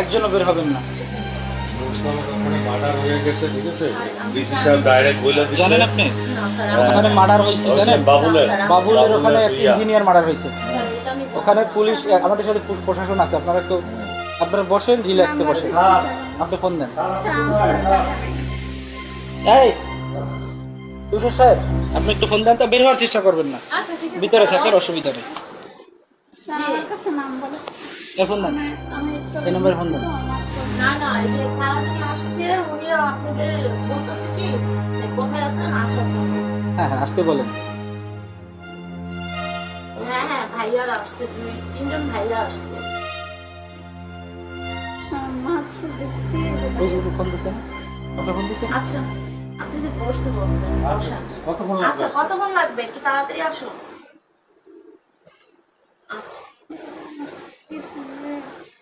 একজনও বের হবেন না। ওখানে মার্ডার হয়ে গেছে ঠিক আছে? ডিসি সাহেব ডাইরেক্ট বলে দিচ্ছে জানেন আপনি? ওখানে মার্ডার হয়েছে জানেন? বাবুলের। বাবুলের ওখানে বাবুলের ইঞ্জিনিয়ার মার্ডার হয়েছে। ওখানে পুলিশ আমাদের সাথে প্রশাসন আছে আপনারা একটু আপনারা বসেন রিল্যাক্সে বসেন। আপনি ফোন দেন। এই তুষার সাহেব আপনি একটু ফোন দেন তো বের হওয়ার চেষ্টা করবেন না। আচ্ছা ভিতরে থাকার অসুবিধা নেই। এই ফোন দেন। এই নম্বরে ফোন দেন। না না এই যে তারা থেকে আসছে উনি আপনাদের বলতেছে কি কোথায় আছেন আসার জন্য। হ্যাঁ হ্যাঁ আসতে বলেন। হ্যাঁ হ্যাঁ ভাইয়ারা আসছে দুই তিনজন ভাইয়া আসছে। মাত্র দেখছি ফোন দিচ্ছেন? আপনি ফোন দিচ্ছেন? আচ্ছা আপনি যে বসতে বসছেন কতক্ষণ আচ্ছা কতক্ষণ লাগবে? একটু তাড়াতাড়ি আসুন।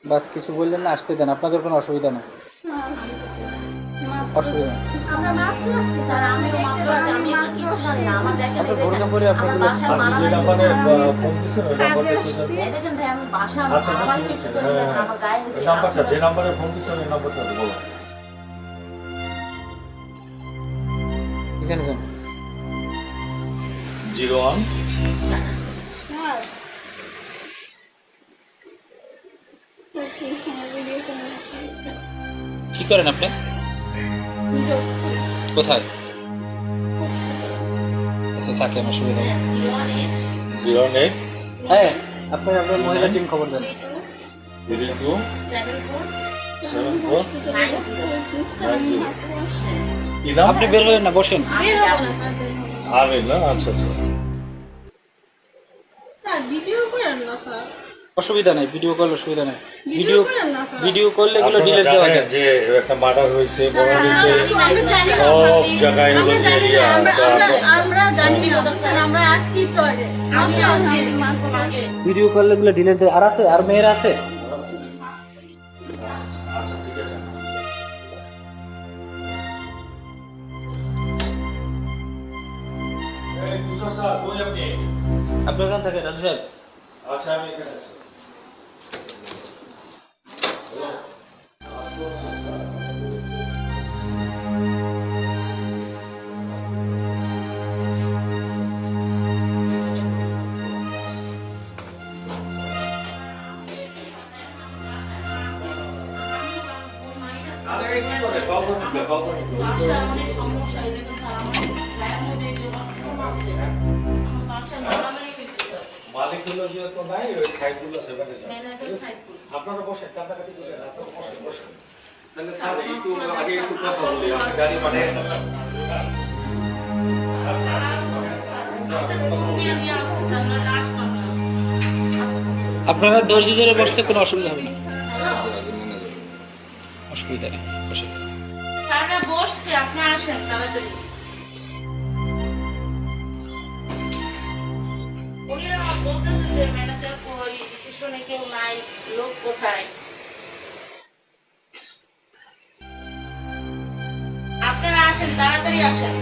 বাস কিছু বললেন না আসতে দেন আপনাদের কোনো অসুবিধা নেই। অসুবিধা জিরো ওয়ান ভিডিও করে রাখতেছে কি করেন আপনি? কোথায়? আচ্ছা থাকেন অসুবিধা নেই। Zero one eight zero eight হ্যাঁ আপনি আপনার মহিলা টিম খবর দেন। টু সেভেন ফোর আপনি বের হবেন না বসেন। আমিন না আচ্ছা আচ্ছা। স্যার ভিডিও করেন না স্যার। অসুবিধা নেই ভিডিও কল অসুবিধা নেই। ভিডিও ভিডিও করলে এগুলো ডিলিট দেওয়া যায়। যে একটা মার্ডার হয়েছে আমরা সব জায়গায় হলো আমরা যে জানি না আমরা আমরা জানি না আমরা আসছি একটু আগে। আমি আসছি। ভিডিও করলে এগুলো ডিলিট দেয়। আর আছে? আর মেয়ের আছে? আপনি? ওখান রাজু সাহেব। আচ্ছা আমি এখানে আছি। Başlarım ne çok hoş ayrı bir tarafı. Ben bu deyicim var. Ama başlarım. মালিক হলো যে তো নাই ওই খাইগুলো সাইফুল। আপনারা বসেন কাটাকাটি করে আপনারা বসেন বসেন। তাহলে স্যার একটু আগে একটু কথা বলি আপনি গাড়ি পাঠিয়ে স্যার স্যার। আপনারা ধৈর্য ধরে বসলে কোনো অসুবিধা হবে না। অসুবিধা নেই বসে তারা বসছে আপনি আসেন তাড়াতাড়ি। কোথায়? আপনারা আসেন তাড়াতাড়ি আসেন।